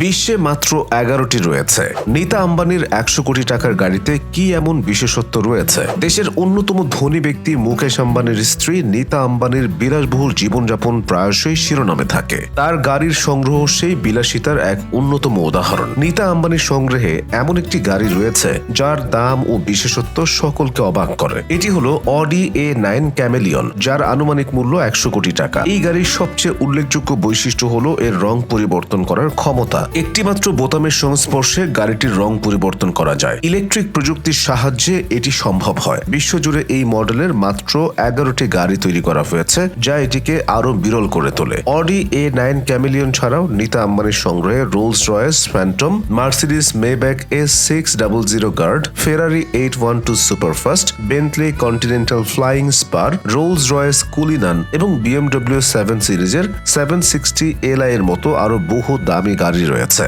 বিশ্বে মাত্র এগারোটি রয়েছে। নীতা আম্বানির একশো কোটি টাকার গাড়িতে কি এমন বিশেষত্ব রয়েছে? দেশের অন্যতম ধনী ব্যক্তি মুকেশ আম্বানির স্ত্রী নীতা আম্বানির বিলাসবহুল জীবনযাপন প্রায়শই শিরোনামে থাকে। তার গাড়ির সংগ্রহ সেই বিলাসিতার এক অন্যতম উদাহরণ। নীতা আম্বানির সংগ্রহে এমন একটি গাড়ি রয়েছে, যার দাম ও বিশেষত্ব সকলকে অবাক করে। এটি হলো অডি এ নাইন ক্যামেলিয়ন, যার আনুমানিক মূল্য একশো কোটি টাকা। এই গাড়ির সবচেয়ে উল্লেখযোগ্য বৈশিষ্ট্য হলো এর রং পরিবর্তন করার ক্ষমতা। একটিমাত্র বোতামের সংস্পর্শে গাড়িটির রং পরিবর্তন করা যায়। ইলেকট্রিক প্রযুক্তির সাহায্যে এটি সম্ভব হয়। বিশ্বজুড়ে এই মডেলের মাত্র এগারোটি গাড়ি তৈরি করা হয়েছে, যা এটিকে আরও বিরল করে তোলে। অডি এ নাইন ক্যামিলিয়ন ছাড়াও নীতা আম্বানির সংগ্রহে Rolls Royce, Phantom, Mercedes, Maybach, S six double zero guard, Ferrari eight one two superfast, Bentley Continental Flying Spur, Rolls Royce Cullinan এবং বিএমডব্লিউ সেভেন সিরিজের সেভেন সিক্সটি এলআই এর মতো আরও বহু দামি গাড়ি রয়েছে। строятся.